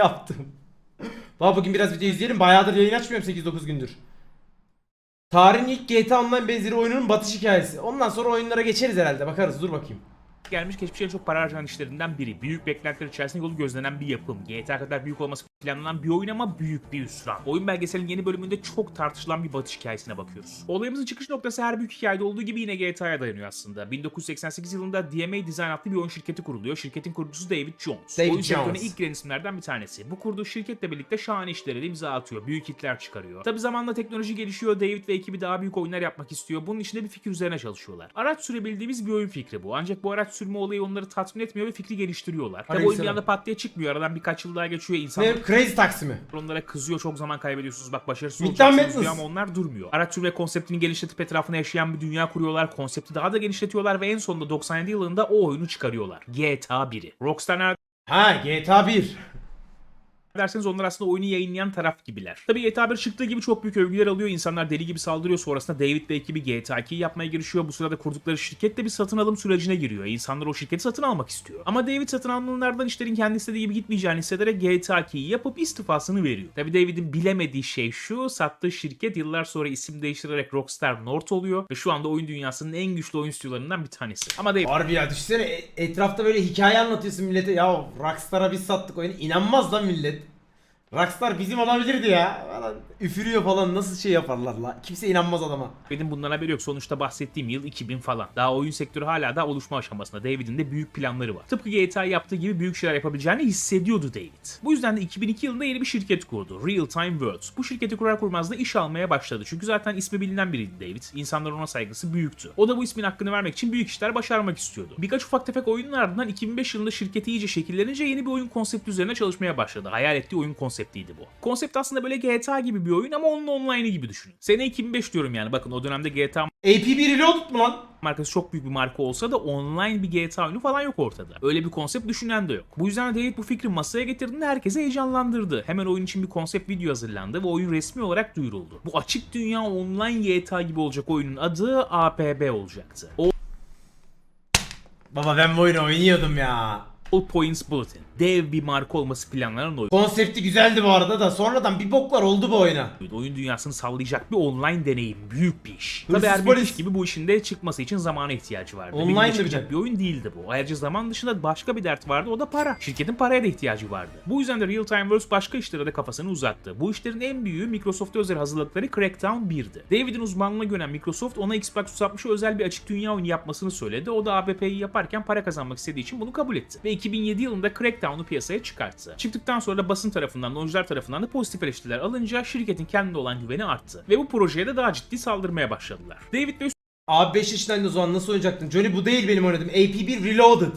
yaptım. Baba bugün biraz video izleyelim. Bayağıdır yayın açmıyorum 8-9 gündür. Tarihin ilk GTA Online benzeri oyununun batış hikayesi. Ondan sonra oyunlara geçeriz herhalde. Bakarız dur bakayım. gelmiş geçmiş en çok para harcanan işlerinden biri. Büyük beklentiler içerisinde yolu gözlenen bir yapım. GTA kadar büyük olması planlanan bir oyun ama büyük bir hüsran. Oyun belgeselin yeni bölümünde çok tartışılan bir batış hikayesine bakıyoruz. Olayımızın çıkış noktası her büyük hikayede olduğu gibi yine GTA'ya dayanıyor aslında. 1988 yılında DMA Design adlı bir oyun şirketi kuruluyor. Şirketin kurucusu David Jones. David oyun sektörüne ilk giren isimlerden bir tanesi. Bu kurduğu şirketle birlikte şahane işlere imza atıyor. Büyük hitler çıkarıyor. Tabi zamanla teknoloji gelişiyor. David ve ekibi daha büyük oyunlar yapmak istiyor. Bunun için de bir fikir üzerine çalışıyorlar. Araç sürebildiğimiz bir oyun fikri bu. Ancak bu araç sürme olayı onları tatmin etmiyor ve fikri geliştiriyorlar. Tabi oyun bir anda pat diye çıkmıyor. Aradan birkaç yıl daha geçiyor. İnsanlar Crazy Taxi mi? onlara kızıyor. Çok zaman kaybediyorsunuz. Bak başarısız Midtown olacaksınız diyor ama onlar durmuyor. Araç sürme konseptini geliştirip etrafına yaşayan bir dünya kuruyorlar. Konsepti daha da genişletiyorlar ve en sonunda 97 yılında o oyunu çıkarıyorlar. GTA 1'i. Rockstar? Ha GTA 1. derseniz onlar aslında oyunu yayınlayan taraf gibiler. Tabii GTA 1 çıktığı gibi çok büyük övgüler alıyor. İnsanlar deli gibi saldırıyor. Sonrasında David ve ekibi GTA 2'yi yapmaya girişiyor. Bu sırada kurdukları şirket de bir satın alım sürecine giriyor. İnsanlar o şirketi satın almak istiyor. Ama David satın alımlardan işlerin kendi istediği gibi gitmeyeceğini hissederek GTA 2'yi yapıp istifasını veriyor. Tabii David'in bilemediği şey şu. Sattığı şirket yıllar sonra isim değiştirerek Rockstar North oluyor. Ve şu anda oyun dünyasının en güçlü oyun stüdyolarından bir tanesi. Ama David Harbi ya düşünsene e- etrafta böyle hikaye anlatıyorsun millete. Ya Rockstar'a biz sattık oyunu. İnanmaz lan millet. Rockstar bizim olabilirdi ya. Falan üfürüyor falan nasıl şey yaparlar la. Kimse inanmaz adama. Benim bundan haberi yok. Sonuçta bahsettiğim yıl 2000 falan. Daha oyun sektörü hala da oluşma aşamasında. David'in de büyük planları var. Tıpkı GTA yaptığı gibi büyük şeyler yapabileceğini hissediyordu David. Bu yüzden de 2002 yılında yeni bir şirket kurdu. Real Time Worlds. Bu şirketi kurar kurmaz da iş almaya başladı. Çünkü zaten ismi bilinen biriydi David. İnsanların ona saygısı büyüktü. O da bu ismin hakkını vermek için büyük işler başarmak istiyordu. Birkaç ufak tefek oyunun ardından 2005 yılında şirketi iyice şekillenince yeni bir oyun konsepti üzerine çalışmaya başladı. Hayal ettiği oyun konseptiydi bu. Konsept aslında böyle GTA gibi bir oyun ama onun online'ı gibi düşünün. Sene 2005 diyorum yani bakın o dönemde GTA AP1 Reloaded mu lan? markası çok büyük bir marka olsa da online bir GTA oyunu falan yok ortada. Öyle bir konsept düşünen de yok. Bu yüzden David bu fikri masaya getirdiğinde herkese heyecanlandırdı. Hemen oyun için bir konsept video hazırlandı ve oyun resmi olarak duyuruldu. Bu açık dünya online GTA gibi olacak oyunun adı APB olacaktı. Baba ben bu oyunu oynuyordum ya. All Points Bulletin. Dev bir marka olması planlanan oyun. Konsepti güzeldi bu arada da sonradan bir boklar oldu bu oyuna. Oyun dünyasını sallayacak bir online deneyim. Büyük bir iş. Hırsız Tabii her büyük polis. iş gibi bu işin de çıkması için zamana ihtiyacı vardı. Online Bir günde mi bir çıkacak bir oyun değildi bu. Ayrıca zaman dışında başka bir dert vardı o da para. Şirketin paraya da ihtiyacı vardı. Bu yüzden de Real Time Worlds başka işlere de kafasını uzattı. Bu işlerin en büyüğü Microsoft'a özel hazırladıkları Crackdown 1'di. David'in uzmanlığına göre Microsoft ona Xbox 360'a özel bir açık dünya oyunu yapmasını söyledi. O da ABP'yi yaparken para kazanmak istediği için bunu kabul etti. Ve 2007 yılında Crackdown'u piyasaya çıkarttı. Çıktıktan sonra da basın tarafından da oyuncular tarafından da pozitif eleştiriler alınca şirketin kendine olan güveni arttı. Ve bu projeye de daha ciddi saldırmaya başladılar. David ve Abi 5 yaşındaydı o zaman nasıl oynayacaktın? Johnny bu değil benim oynadığım. AP1 Reloaded.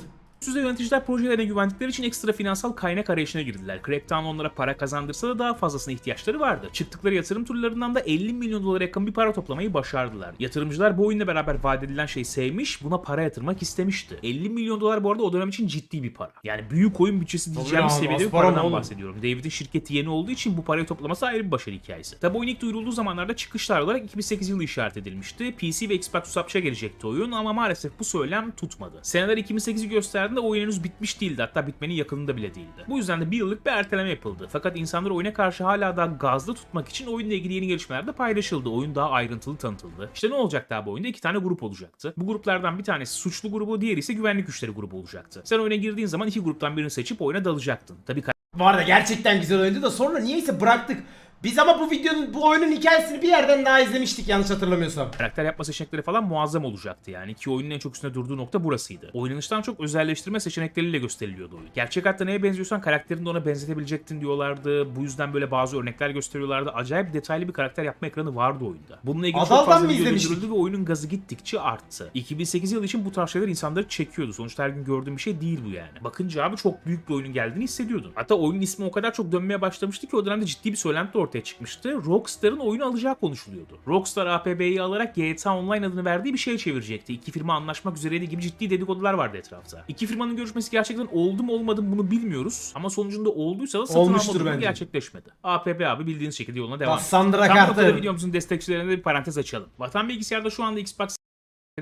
Üst yöneticiler projelerine güvendikleri için ekstra finansal kaynak arayışına girdiler. Crackdown onlara para kazandırsa da daha fazlasına ihtiyaçları vardı. Çıktıkları yatırım turlarından da 50 milyon dolara yakın bir para toplamayı başardılar. Yatırımcılar bu oyunla beraber vaat edilen şeyi sevmiş, buna para yatırmak istemişti. 50 milyon dolar bu arada o dönem için ciddi bir para. Yani büyük oyun bütçesi diyeceğimiz seviyede bir paradan oğlum? bahsediyorum. David'in şirketi yeni olduğu için bu parayı toplaması ayrı bir başarı hikayesi. Tabi oyun ilk duyurulduğu zamanlarda çıkışlar olarak 2008 yılı işaret edilmişti. PC ve Xbox 360'a gelecekti oyun ama maalesef bu söylem tutmadı. Seneler 2008'i gösterdiğinde oyun henüz bitmiş değildi hatta bitmenin yakınında bile değildi. Bu yüzden de bir yıllık bir erteleme yapıldı. Fakat insanları oyuna karşı hala daha gazlı tutmak için oyunla ilgili yeni gelişmeler de paylaşıldı. Oyun daha ayrıntılı tanıtıldı. İşte ne olacak daha bu oyunda? İki tane grup olacaktı. Bu gruplardan bir tanesi suçlu grubu, diğeri ise güvenlik güçleri grubu olacaktı. Sen oyuna girdiğin zaman iki gruptan birini seçip oyuna dalacaktın. Tabii Bu arada gerçekten güzel oyundu da sonra niyeyse bıraktık. Biz ama bu videonun bu oyunun hikayesini bir yerden daha izlemiştik yanlış hatırlamıyorsam. karakter yapma seçenekleri falan muazzam olacaktı yani ki oyunun en çok üstünde durduğu nokta burasıydı. Oynanıştan çok özelleştirme seçenekleriyle gösteriliyordu oyun. Gerçek hayatta neye benziyorsan karakterini de ona benzetebilecektin diyorlardı. Bu yüzden böyle bazı örnekler gösteriyorlardı. Acayip detaylı bir karakter yapma ekranı vardı oyunda. Bununla ilgili Adal'dan çok fazla video döndürüldü ve oyunun gazı gittikçe arttı. 2008 yılı için bu tarz şeyler insanları çekiyordu. Sonuçta her gün gördüğüm bir şey değil bu yani. Bakınca abi çok büyük bir oyunun geldiğini hissediyordun. Hatta oyunun ismi o kadar çok dönmeye başlamıştı ki o dönemde ciddi bir söylenti de ortaya çıkmıştı. Rockstar'ın oyunu alacağı konuşuluyordu. Rockstar APB'yi alarak GTA Online adını verdiği bir şey çevirecekti. İki firma anlaşmak üzereydi gibi ciddi dedikodular vardı etrafta. İki firmanın görüşmesi gerçekten oldu mu olmadı mı bunu bilmiyoruz. Ama sonucunda olduysa da satın Olmuştur alma durumu bence. gerçekleşmedi. APB abi bildiğiniz şekilde yoluna devam etti. Cassandra Tam noktada Carter. videomuzun destekçilerine de bir parantez açalım. Vatan Bilgisayar'da şu anda Xbox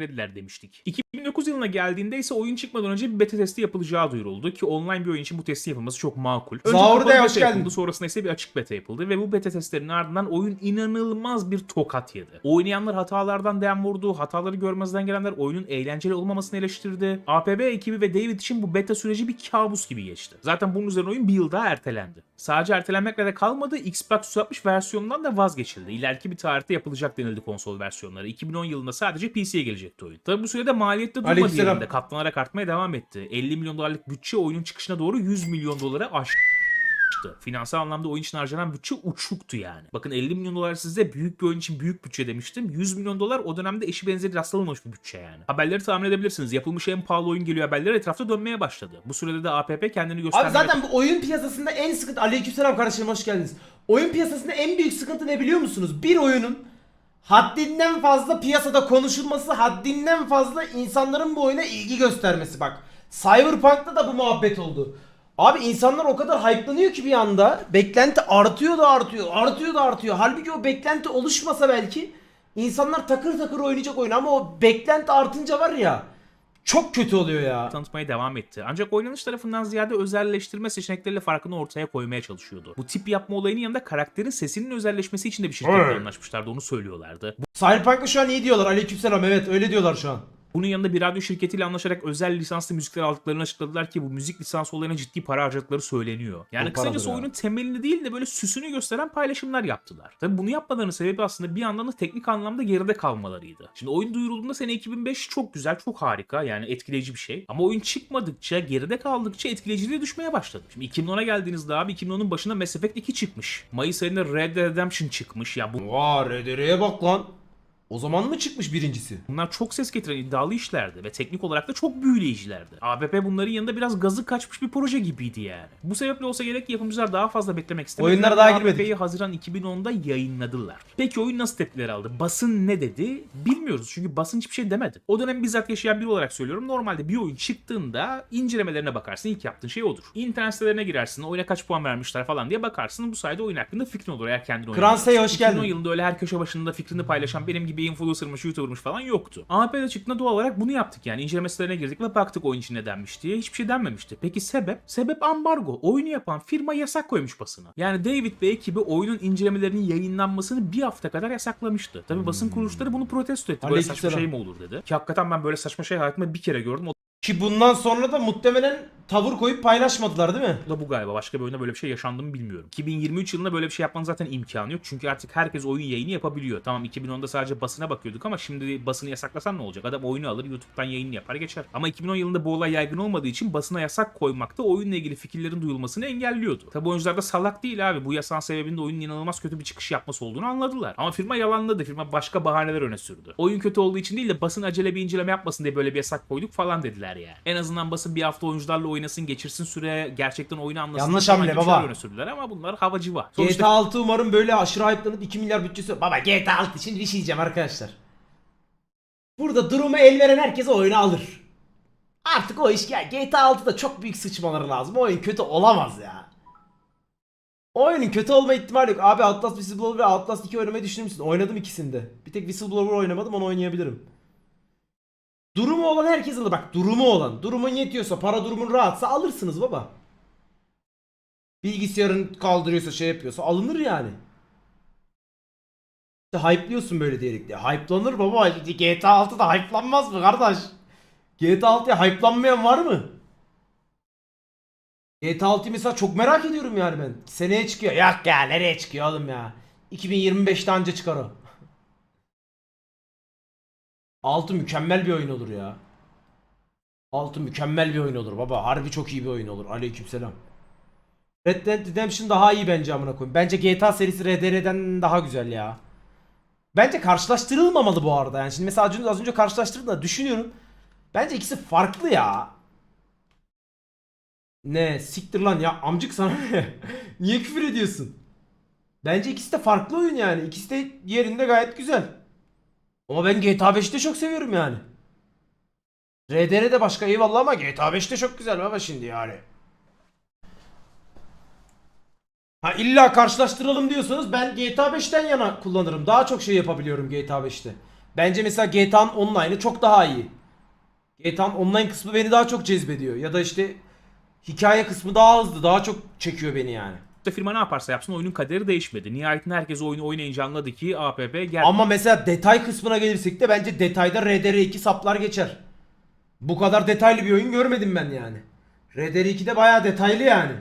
ertelediler demiştik. 2009 yılına geldiğinde ise oyun çıkmadan önce bir beta testi yapılacağı duyuruldu ki online bir oyun için bu testi yapılması çok makul. Önce Bey, beta hoş geldin. yapıldı, sonrasında ise bir açık beta yapıldı ve bu beta testlerinin ardından oyun inanılmaz bir tokat yedi. Oynayanlar hatalardan dem vurdu, hataları görmezden gelenler oyunun eğlenceli olmamasını eleştirdi. APB ekibi ve David için bu beta süreci bir kabus gibi geçti. Zaten bunun üzerine oyun bir yıl daha ertelendi. Sadece ertelenmekle de kalmadı, Xbox 360 versiyonundan da vazgeçildi. İleriki bir tarihte yapılacak denildi konsol versiyonları. 2010 yılında sadece PC'ye gelecekti oyun. Tabi bu sürede maliyette durmadı yerinde. Katlanarak artmaya devam etti. 50 milyon dolarlık bütçe oyunun çıkışına doğru 100 milyon dolara aştı. Finansal anlamda oyun için harcanan bütçe uçuktu yani. Bakın 50 milyon dolar size büyük bir oyun için büyük bütçe demiştim. 100 milyon dolar o dönemde eşi benzeri rastlanılmamış bir bütçe yani. Haberleri tahmin edebilirsiniz. Yapılmış en pahalı oyun geliyor haberleri etrafta dönmeye başladı. Bu sürede de APP kendini Abi göstermeye zaten bu oyun piyasasında en sıkıntı... Aleykümselam kardeşim hoş geldiniz. Oyun piyasasında en büyük sıkıntı ne biliyor musunuz? Bir oyunun haddinden fazla piyasada konuşulması, haddinden fazla insanların bu oyuna ilgi göstermesi bak. Cyberpunk'ta da bu muhabbet oldu. Abi insanlar o kadar hype'lanıyor ki bir anda beklenti artıyor da artıyor, artıyor da artıyor. Halbuki o beklenti oluşmasa belki insanlar takır takır oynayacak oyun ama o beklenti artınca var ya çok kötü oluyor ya. tanıtmaya devam etti. Ancak oynanış tarafından ziyade özelleştirme seçenekleriyle farkını ortaya koymaya çalışıyordu. Bu tip yapma olayının yanında karakterin sesinin özelleşmesi için de bir şirketle anlaşmışlardı. Onu söylüyorlardı. Cyberpunk'ta şu an iyi diyorlar. Aleykümselam evet öyle diyorlar şu an. Bunun yanında bir radyo şirketiyle anlaşarak özel lisanslı müzikler aldıklarını açıkladılar ki bu müzik lisansı olayına ciddi para harcadıkları söyleniyor. Yani paradır kısacası oyunun temelini değil de böyle süsünü gösteren paylaşımlar yaptılar. Tabi bunu yapmalarının sebebi aslında bir yandan da teknik anlamda geride kalmalarıydı. Şimdi oyun duyurulduğunda sene 2005 çok güzel, çok harika yani etkileyici bir şey. Ama oyun çıkmadıkça, geride kaldıkça etkileyiciliği düşmeye başladı. Şimdi 2010'a geldiğinizde abi 2010'un başında Mass Effect 2 çıkmış. Mayıs ayında Red Dead Redemption çıkmış. Ya bu Vaa RDR'ye bak lan. O zaman mı çıkmış birincisi? Bunlar çok ses getiren iddialı işlerdi ve teknik olarak da çok büyüleyicilerdi. ABP bunların yanında biraz gazı kaçmış bir proje gibiydi yani. Bu sebeple olsa gerek yapımcılar daha fazla beklemek istemediler. Oyunlara daha ABP'yi girmedik. Haziran 2010'da yayınladılar. Peki oyun nasıl tepkiler aldı? Basın ne dedi? Bilmiyoruz çünkü basın hiçbir şey demedi. O dönem bizzat yaşayan biri olarak söylüyorum. Normalde bir oyun çıktığında incelemelerine bakarsın. İlk yaptığın şey odur. İnternet sitelerine girersin. Oyuna kaç puan vermişler falan diye bakarsın. Bu sayede oyun hakkında fikrin olur eğer kendin Kransey, oynamıyorsan. hoş geldin. 2010 yılında öyle her köşe başında fikrini paylaşan benim gibi influencer'mış, YouTuber'mış falan yoktu. AP'de çıktığında doğal olarak bunu yaptık yani. inceleme sitelerine girdik ve baktık oyun için ne denmiş diye. Hiçbir şey denmemişti. Peki sebep? Sebep ambargo. Oyunu yapan firma yasak koymuş basına. Yani David ve ekibi oyunun incelemelerinin yayınlanmasını bir hafta kadar yasaklamıştı. Tabi basın kuruluşları bunu protesto etti. Böyle saçma şey mi olur dedi. Ki hakikaten ben böyle saçma şey hayatımda bir kere gördüm. O Ki bundan sonra da muhtemelen tavır koyup paylaşmadılar değil mi? da bu galiba. Başka bir oyunda böyle bir şey yaşandı mı bilmiyorum. 2023 yılında böyle bir şey yapmanın zaten imkanı yok. Çünkü artık herkes oyun yayını yapabiliyor. Tamam 2010'da sadece basına bakıyorduk ama şimdi basını yasaklasan ne olacak? Adam oyunu alır YouTube'dan yayını yapar geçer. Ama 2010 yılında bu olay yaygın olmadığı için basına yasak koymak da oyunla ilgili fikirlerin duyulmasını engelliyordu. Tabi oyuncular da salak değil abi. Bu yasağın sebebinin de oyunun inanılmaz kötü bir çıkış yapması olduğunu anladılar. Ama firma yalanladı. Firma başka bahaneler öne sürdü. Oyun kötü olduğu için değil de basın acele bir inceleme yapmasın diye böyle bir yasak koyduk falan dediler yani. En azından basın bir hafta oyuncularla oynasın geçirsin süre gerçekten oyunu anlasın. Yanlış hamle baba. Öne sürdüler ama bunlar havacı var. GTA 6 umarım böyle aşırı hype'lanıp 2 milyar bütçesi Baba GTA 6 için bir şey diyeceğim arkadaşlar. Burada durumu el veren herkes o oyunu alır. Artık o iş gel. GTA 6'da çok büyük sıçmaları lazım. O oyun kötü olamaz ya. O oyunun kötü olma ihtimali yok. Abi Outlast Whistleblower ve Outlast 2 oynamayı düşünür müsün? Oynadım ikisinde. Bir tek Whistleblower oynamadım onu oynayabilirim. Durumu olan herkes alır. Bak durumu olan. Durumun yetiyorsa, para durumun rahatsa alırsınız baba. Bilgisayarın kaldırıyorsa şey yapıyorsa alınır yani. İşte hype'liyorsun böyle diyerek diye. Hype'lanır baba. GTA 6'da hype'lanmaz mı kardeş? GTA 6'ya hype'lanmayan var mı? GTA 6'yı mesela çok merak ediyorum yani ben. Seneye çıkıyor. Yok ya nereye çıkıyor oğlum ya. 2025'te anca çıkar o. 6 mükemmel bir oyun olur ya. 6 mükemmel bir oyun olur baba. Harbi çok iyi bir oyun olur. Aleykümselam. Red Dead Redemption daha iyi bence amına koyayım. Bence GTA serisi RDR'den daha güzel ya. Bence karşılaştırılmamalı bu arada. Yani şimdi mesela az önce, az önce karşılaştırdım da düşünüyorum. Bence ikisi farklı ya. Ne siktir lan ya amcık sana? Niye küfür ediyorsun? Bence ikisi de farklı oyun yani. İkisi de yerinde gayet güzel. Ama ben GTA 5'i de çok seviyorum yani. RDR de başka eyvallah ama GTA 5 de çok güzel baba şimdi yani. Ha illa karşılaştıralım diyorsanız ben GTA 5'ten yana kullanırım. Daha çok şey yapabiliyorum GTA 5'te. Bence mesela GTA'nın online'ı çok daha iyi. GTA'nın online kısmı beni daha çok cezbediyor. Ya da işte hikaye kısmı daha hızlı, daha çok çekiyor beni yani. İşte firma ne yaparsa yapsın oyunun kaderi değişmedi. Nihayetinde herkes oyunu oynayınca anladı ki APP gerçekten Ama mesela detay kısmına gelirsek de bence detayda RDR2 saplar geçer. Bu kadar detaylı bir oyun görmedim ben yani. RDR2'de bayağı detaylı yani.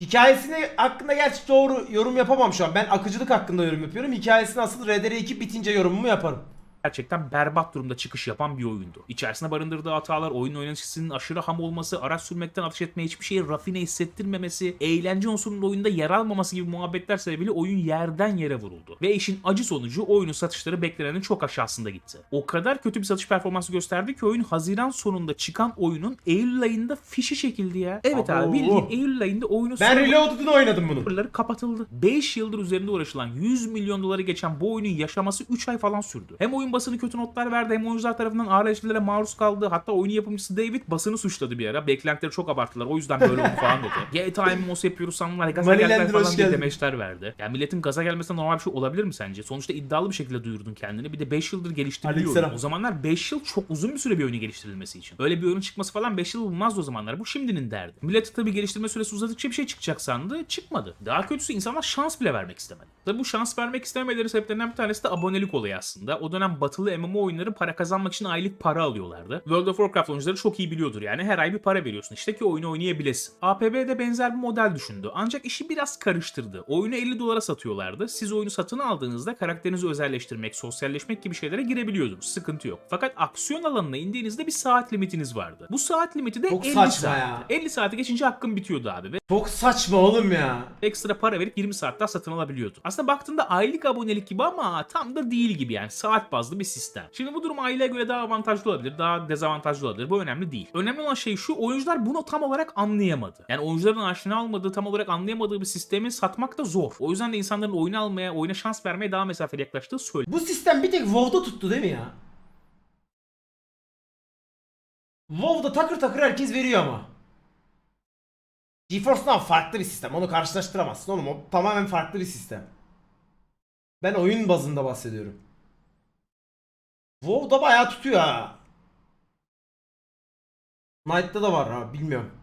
Hikayesini hakkında gerçi doğru yorum yapamam şu an. Ben akıcılık hakkında yorum yapıyorum. Hikayesini asıl RDR2 bitince yorumumu yaparım. Gerçekten berbat durumda çıkış yapan bir oyundu. İçerisinde barındırdığı hatalar, oyun oynanışının aşırı ham olması, araç sürmekten ateş etmeye hiçbir şeyi rafine hissettirmemesi, eğlence unsurunun oyunda yer almaması gibi muhabbetler sebebiyle oyun yerden yere vuruldu. Ve işin acı sonucu oyunun satışları beklenenin çok aşağısında gitti. O kadar kötü bir satış performansı gösterdi ki oyun Haziran sonunda çıkan oyunun Eylül ayında fişi çekildi ya. Evet Abo. abi bildiğin Eylül ayında oyunu Ben sonra- Reloaded'ını oynadım bunu. serverları kapatıldı. 5 yıldır üzerinde uğraşılan 100 milyon doları geçen bu oyunun yaşaması 3 ay falan sürdü. Hem oyun basını kötü notlar verdi hem oyuncular tarafından ağır eleştirilere maruz kaldı. Hatta oyun yapımcısı David basını suçladı bir ara. Beklentileri çok abarttılar o yüzden böyle oldu falan dedi. GTA MMO'su yapıyoruz sanırlar gaza geldiler falan diye demeçler verdi. Yani milletin gaza gelmesine normal bir şey olabilir mi sence? Sonuçta iddialı bir şekilde duyurdun kendini. Bir de 5 yıldır geliştiriliyor. Oyun. O zamanlar 5 yıl çok uzun bir süre bir oyunu geliştirilmesi için. Öyle bir oyunun çıkması falan 5 yıl bulmazdı o zamanlar. Bu şimdinin derdi. Millet tabii geliştirme süresi uzadıkça bir şey çıkacak sandı. Çıkmadı. Daha kötüsü insanlar şans bile vermek istemedi. Tabii bu şans vermek istememeleri sebeplerinden bir tanesi de abonelik olayı aslında. O dönem batılı MMO oyunları para kazanmak için aylık para alıyorlardı. World of Warcraft oyuncuları çok iyi biliyordur yani. Her ay bir para veriyorsun işte ki oyunu oynayabilesin. APB de benzer bir model düşündü. Ancak işi biraz karıştırdı. Oyunu 50 dolara satıyorlardı. Siz oyunu satın aldığınızda karakterinizi özelleştirmek, sosyalleşmek gibi şeylere girebiliyordunuz. Sıkıntı yok. Fakat aksiyon alanına indiğinizde bir saat limitiniz vardı. Bu saat limiti de Çok 50 saçma saat. ya. 50 saati geçince hakkın bitiyordu abi ve Çok saçma oğlum ya. ekstra para verip 20 saat daha satın alabiliyordu. Aslında baktığında aylık abonelik gibi ama tam da değil gibi yani saat bazlı bir sistem. Şimdi bu durum aileye göre daha avantajlı olabilir, daha dezavantajlı olabilir. Bu önemli değil. Önemli olan şey şu, oyuncular bunu tam olarak anlayamadı. Yani oyuncuların aşina olmadığı, tam olarak anlayamadığı bir sistemi satmak da zor. O yüzden de insanların oyunu almaya, oyuna şans vermeye daha mesafeli yaklaştığı söyleniyor. Bu sistem bir tek WoW'da tuttu değil mi ya? WoW'da takır takır herkes veriyor ama. GeForce'dan farklı bir sistem. Onu karşılaştıramazsın oğlum. O tamamen farklı bir sistem. Ben oyun bazında bahsediyorum. WoW'da bayağı tutuyor ha. Knight'ta da var ha bilmiyorum.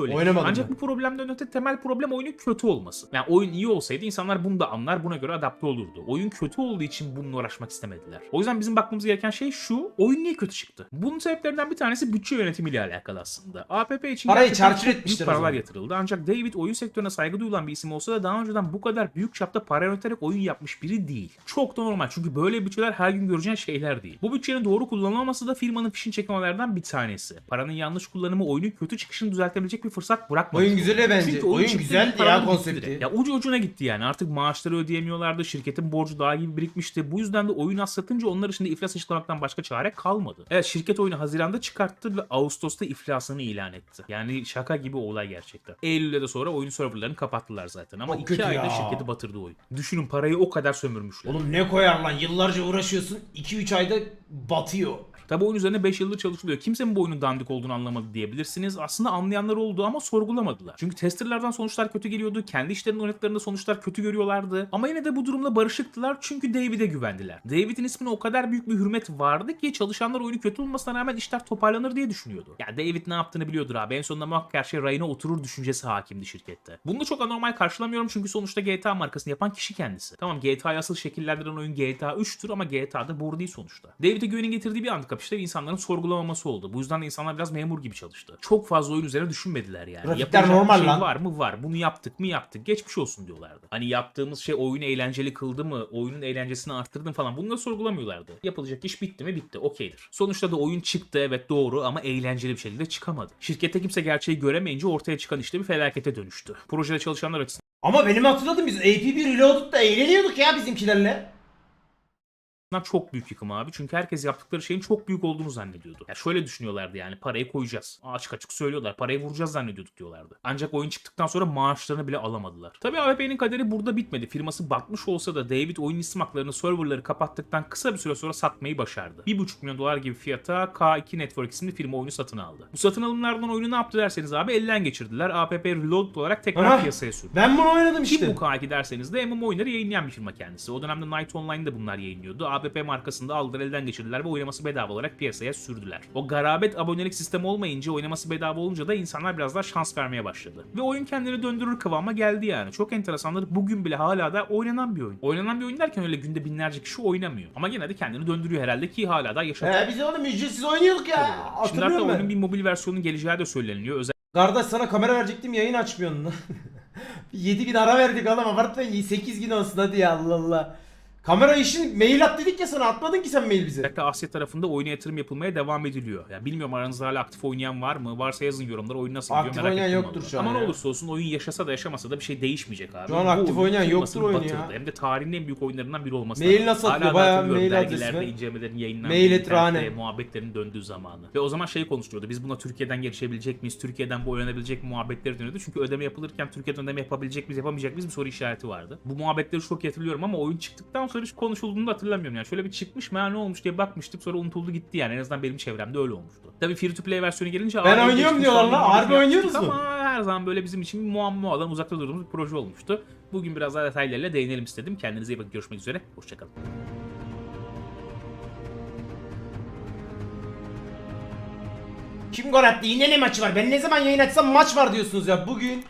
Öyle. Oynamadım Ancak ben. bu problemden öte temel problem oyunun kötü olması. Yani oyun iyi olsaydı insanlar bunu da anlar buna göre adapte olurdu. Oyun kötü olduğu için bununla uğraşmak istemediler. O yüzden bizim bakmamız gereken şey şu. Oyun niye kötü çıktı? Bunun sebeplerinden bir tanesi bütçe yönetimiyle alakalı aslında. APP için Parayı çarçur etmişler paralar yatırıldı. Ancak David oyun sektörüne saygı duyulan bir isim olsa da daha önceden bu kadar büyük çapta para yöneterek oyun yapmış biri değil. Çok da normal çünkü böyle bütçeler her gün göreceğin şeyler değil. Bu bütçenin doğru kullanılmaması da firmanın fişini çekmelerden bir tanesi. Paranın yanlış kullanımı oyunun kötü çıkışını düzeltebilecek bir fırsat bırakmadı. Oyun güzel bence. Çünkü Oyun güzeldi ya konsepti. Ya ucu ucuna gitti yani. Artık maaşları ödeyemiyorlardı. Şirketin borcu daha gibi birikmişti. Bu yüzden de oyun az satınca onlar için de iflas açıklamaktan başka çare kalmadı. Evet şirket oyunu Haziran'da çıkarttı ve Ağustos'ta iflasını ilan etti. Yani şaka gibi olay gerçekten. Eylül'de de sonra oyun serverlarını kapattılar zaten. Ama Çok iki kötü ayda ya. şirketi batırdı oyun. Düşünün parayı o kadar sömürmüşler. Oğlum ne koyar lan? Yıllarca uğraşıyorsun. 2-3 ayda batıyor. Tabi oyun üzerine 5 yıldır çalışılıyor. Kimsenin bu oyunun dandik olduğunu anlamadı diyebilirsiniz. Aslında anlayanlar oldu ama sorgulamadılar. Çünkü testerlardan sonuçlar kötü geliyordu. Kendi işlerinin oynadıklarında sonuçlar kötü görüyorlardı. Ama yine de bu durumla barışıktılar çünkü David'e güvendiler. David'in ismine o kadar büyük bir hürmet vardı ki çalışanlar oyunu kötü olmasına rağmen işler toparlanır diye düşünüyordu. Ya David ne yaptığını biliyordur abi. En sonunda muhakkak her şey rayına oturur düşüncesi hakimdi şirkette. Bunu çok anormal karşılamıyorum çünkü sonuçta GTA markasını yapan kişi kendisi. Tamam GTA'yı asıl şekillendiren oyun GTA 3'tür ama GTA'da boru değil sonuçta. David'e güvenin getirdiği bir handikap işte insanların sorgulamaması oldu. Bu yüzden de insanlar biraz memur gibi çalıştı. Çok fazla oyun üzerine düşünmediler yani. Grafikler bir normal şey lan. var mı? Var. Bunu yaptık mı? Yaptık. Geçmiş olsun diyorlardı. Hani yaptığımız şey oyunu eğlenceli kıldı mı? Oyunun eğlencesini arttırdı mı falan. Bunları sorgulamıyorlardı. Yapılacak iş bitti mi? Bitti. Okeydir. Sonuçta da oyun çıktı evet doğru ama eğlenceli bir şekilde çıkamadı. Şirkette kimse gerçeği göremeyince ortaya çıkan işte bir felakete dönüştü. Projede çalışanlar açısından Ama benim hatırladığım biz AP1 Reloaded'da eğleniyorduk ya bizimkilerle. Çok büyük yıkım abi. Çünkü herkes yaptıkları şeyin çok büyük olduğunu zannediyordu. Ya şöyle düşünüyorlardı yani parayı koyacağız. Açık açık söylüyorlar. Parayı vuracağız zannediyorduk diyorlardı. Ancak oyun çıktıktan sonra maaşlarını bile alamadılar. Tabii AWP'nin kaderi burada bitmedi. Firması batmış olsa da David oyun isim haklarını serverları kapattıktan kısa bir süre sonra satmayı başardı. 1,5 milyon dolar gibi fiyata K2 Network isimli firma oyunu satın aldı. Bu satın alımlardan oyunu ne yaptı derseniz abi elden geçirdiler. APP Reload olarak tekrar Aha. piyasaya sürdü. Ben bunu oynadım Kim işte. bu K2 derseniz de MMO oyunları yayınlayan bir firma kendisi. O dönemde Night Online'da bunlar yayınlıyordu. APP markasını da aldılar elden geçirdiler ve oynaması bedava olarak piyasaya sürdüler. O garabet abonelik sistemi olmayınca oynaması bedava olunca da insanlar biraz daha şans vermeye başladı. Ve oyun kendini döndürür kıvama geldi yani. Çok enteresandır. Bugün bile hala da oynanan bir oyun. Oynanan bir oyun derken öyle günde binlerce kişi oynamıyor. Ama gene de kendini döndürüyor herhalde ki hala da yaşatıyor. He biz oğlum ücretsiz oynuyorduk ya. Şimdi hatta Hatırlıyorum oyunun ben. bir mobil versiyonun geleceği de söyleniyor. Kardeş sana kamera verecektim yayın açmıyorsun lan. 7 bin ara verdik oğlum abartmayın 8 gün olsun hadi ya Allah Allah. Kamera işin mail at dedik ya sana atmadın ki sen mail bize. Özellikle Asya tarafında oyuna yatırım yapılmaya devam ediliyor. Yani bilmiyorum aranızda hala aktif oynayan var mı? Varsa yazın yorumlara oyun nasıl gidiyor Aktif merak oynayan ettim yoktur vallahi. şu an Ama ne ya. olursa olsun oyun yaşasa da yaşamasa da bir şey değişmeyecek abi. Şu an Bu aktif oyun oynayan firmasını yoktur oyunu ya. batırdı. Hem de tarihin en büyük oyunlarından biri olması Mail nasıl da Bayağı mail dergilerde adresine. incelemelerin yayınlandığı, Mail et internette Rane. muhabbetlerin döndüğü zamanı. Ve o zaman şey konuşuluyordu. Biz buna Türkiye'den gelişebilecek miyiz? Türkiye'den bu oynanabilecek mi muhabbetleri dönüyordu. Çünkü ödeme yapılırken Türkiye'den ödeme yapabilecek miyiz, yapamayacak mıyız bir soru işareti vardı. Bu muhabbetleri çok hatırlıyorum ama oyun çıktıktan sonra hiç konuşulduğunu da hatırlamıyorum. Yani şöyle bir çıkmış mı ne olmuş diye bakmıştık sonra unutuldu gitti yani. En azından benim çevremde öyle olmuştu. Tabii free to play versiyonu gelince Ben "Aa, oynuyorum diyorlar lan. Harbi oynuyoruz mu? Ama her zaman böyle bizim için bir muamma olan uzakta durduğumuz bir proje olmuştu. Bugün biraz daha detaylarıyla değinelim istedim. Kendinize iyi bakın. Görüşmek üzere. Hoşçakalın. Kim gol attı? Yine ne maçı var? Ben ne zaman yayın açsam maç var diyorsunuz ya. Bugün